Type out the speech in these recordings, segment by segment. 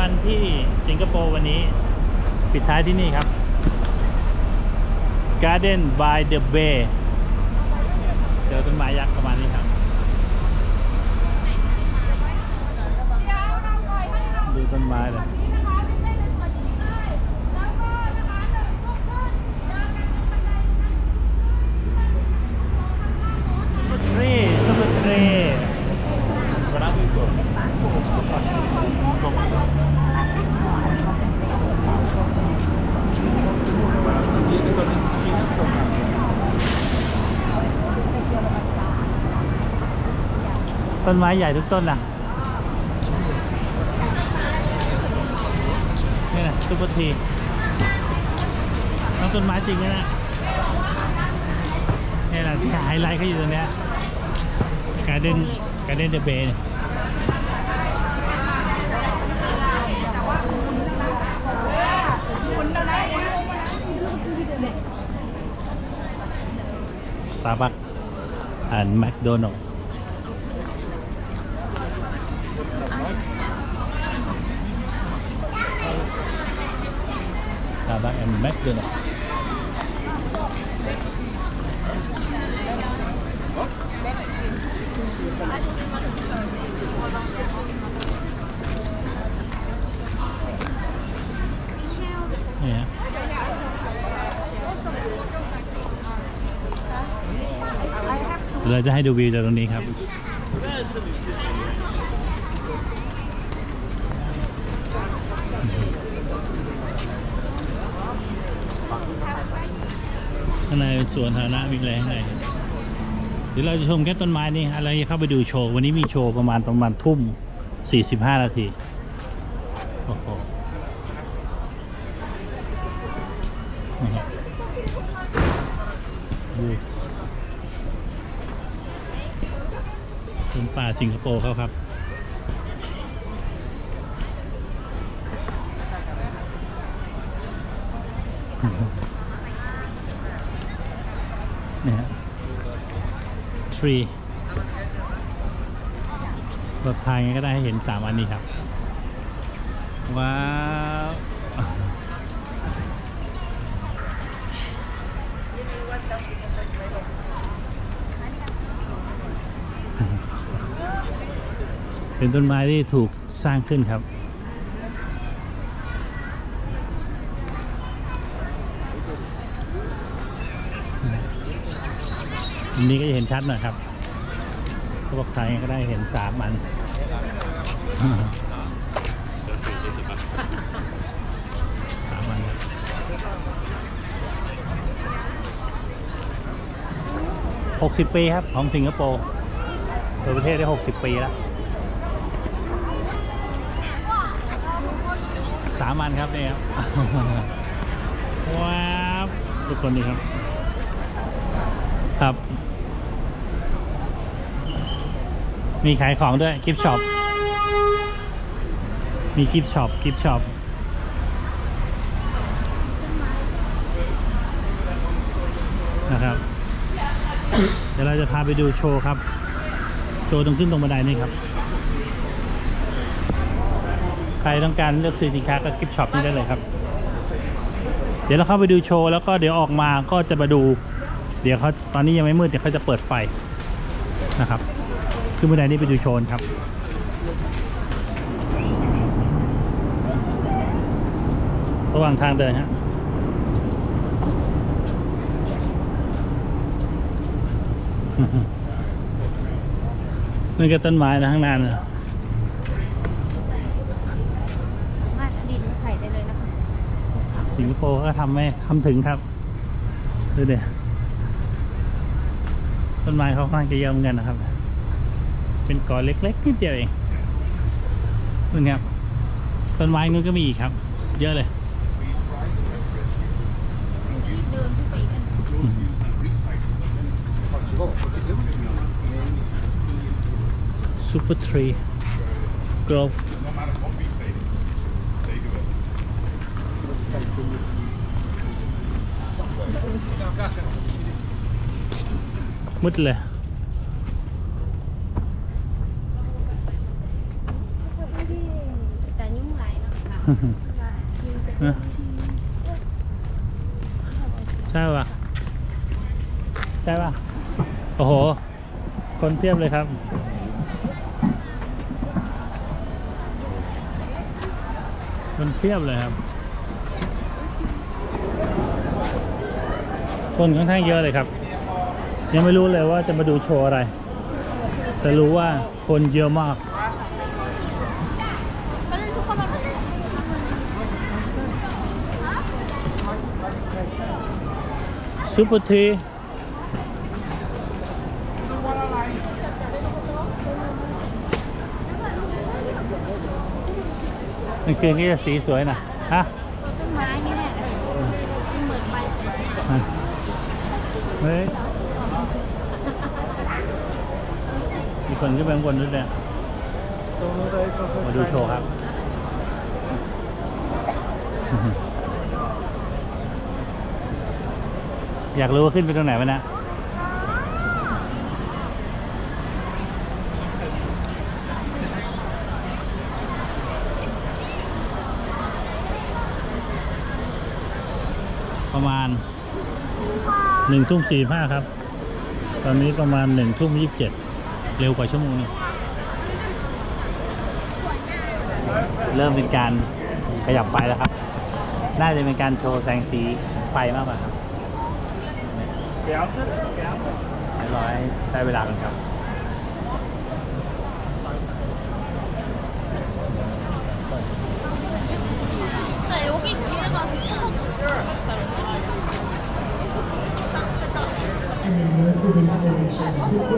วันที่สิงคโปร์วันนี้ ปิดท้ายที่นี่ครับ Garden by the Bay เจอต้นไม้ยักษ์ประมาณนี้ครับ ดูต้นไม้เลยซุปเปอร์ทรีซุปเปอร์ทรี ต้นไม้ใหญ่ทุกต้นนะนี่นะซุปเปอร์ทีน้องต้นไม้จริงนะนี่แหละที่ไฮไลท์เขาอยู่ตรงเนี้ยการเดนการเดนเดอะเบย์สตาร์บัคแอนด์แมคโดนัล Starbucks and McDonald's. Yeah. เราจะให้ดูวิวจากตรงนี้ครับ ข้างในเป็นสวนสาธารณะมีอะไรข้างในเดี๋ยวเราจะชมแค่ต้นไม้นี่อะไรเข้าไปดูโชว์ วันนี้มีโชว์ประมาณประมาณทุ่ม 45 นาที โอ้โหดูเป็นป่าสิงคโปร์เขาครับ เนี่ย ทรีแบบทายไงก็ได้ให้เห็นสามอันนี้ครับ ว้าว เป็นต้นไม้ที่ถูกสร้างขึ้นครับ อันนี้ก็จะเห็นชัดหน่อยครับเขาบอกไทยก็ได้เห็นสามอันสามอันหกสิบปีครับ ของสิงคโปร์เปิดประเทศได้หกสิบปีแล้วสามอันครับเนี่ยครับว้าวทุกคนดีครับ ครับ มีขายของด้วยกิฟช็อป มีกิฟช็อปกิฟช็อปนะครับ เดี๋ยวเราจะพาไปดูโชว์ครับ โชว์ตรงขึ้นตรงบันไดนี่ครับ ใครต้องการเลือกซื้อสินค้าก็กิฟช็อปนี่ได้เลยครับ เดี๋ยวเราเข้าไปดูโชว์แล้วก็เดี๋ยวออกมาก็จะมาดู เดี๋ยวเขาตอนนี้ยังไม่มืดเดี๋ยวเขาจะเปิดไฟนะครับ ขึ้นบันไดนี้ไปดูโชนครับระหว่างทางเดินฮะนี่ก็ต้นไม้นะข้างหน้านะมาดินใส่ได้เลยนะคะสิงคโปร์ก็ทำไม่ทำถึงครับดูเดี๋ยต้นไม้เขาค่อนข้างจะเยอะเหมือนกันนะครับ เป็นกอเล็กๆนิดเดียวเองนู่นครับต้นไม้นู้นก็มีอีกครับ เยอะเลยซูเปอร์ทรีกรอฟมืดเลย นะ ใช่ป่ะใช่ป่ะ โอ้โห คนเทียบเลยครับ คนเทียบเลยครับ คนค่อนข้างเยอะเลยครับ ยังไม่รู้เลยว่าจะมาดูโชว์อะไร แต่รู้ว่าคนเยอะมาก ซุปเปอร์ทีมันคืนนี้จะสีสวยนะฮะต้นไม้นี่แหละมันเหมือนใบสวยอะเฮ้ยมีคนขึ้นไปข้างบนด้วยเนี่ยมาดูโชว์ครับ อยากรู้ว่าขึ้นไปตรงไหนวะนะประมาณหนึ่งทุ่มสี่ห้าครับ ตอนนี้ประมาณหนึ่งทุ่มยี่สิบเจ็ดเร็วกว่าชั่วโมงนึงเริ่มเป็นการขยับไฟแล้วครับ น่าจะเป็นการโชว์แสงสีไฟมากกว่าครับ ร้อยได้เวลากันครับ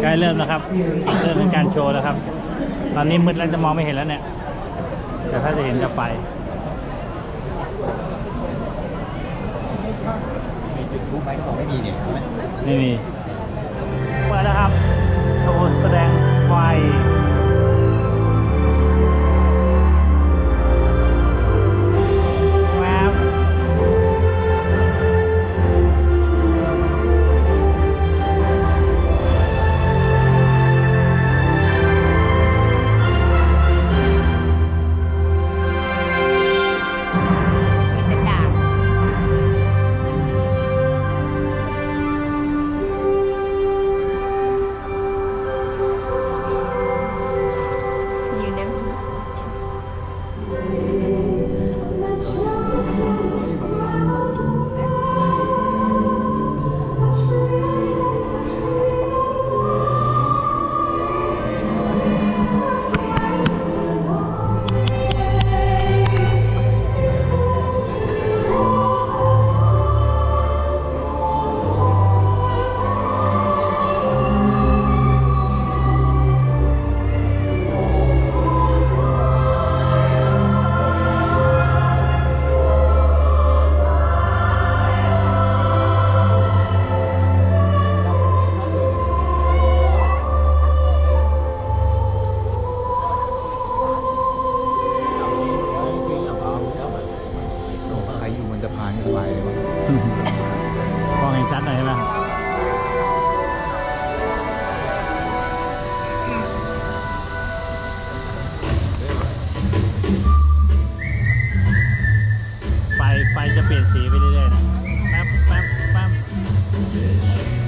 ใกล้เริ่มแล้วครับ เริ่มเป็นการโชว์แล้วครับ ตอนนี้มืดแล้วจะมองไม่เห็นแล้วเนี่ย แต่ถ้าจะเห็นจะไป ก็บอกไม่มีเนี่ยใช่ไหมไม่มี เปิดแล้วครับโชว์แสดงไฟ จะเปลี่ยนสีไปเรื่อยๆนะแป๊บแป๊บแป๊บ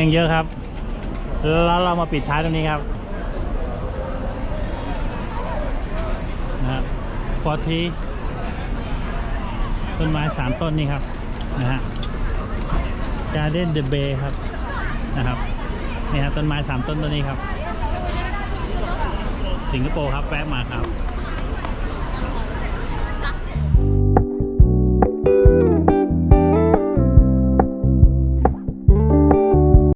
ยังเยอะครับ แล้วเรามาปิดท้ายตรงนี้ครับนะครับฟอร์ทีต้นไม้สามต้นนี่ครับนะฮะการเด่นเดอะเบย์ครับนะครับนี่ฮะต้นไม้สามต้นต้นนี้ครับ สิงคโปร์ครับแวะมาครับ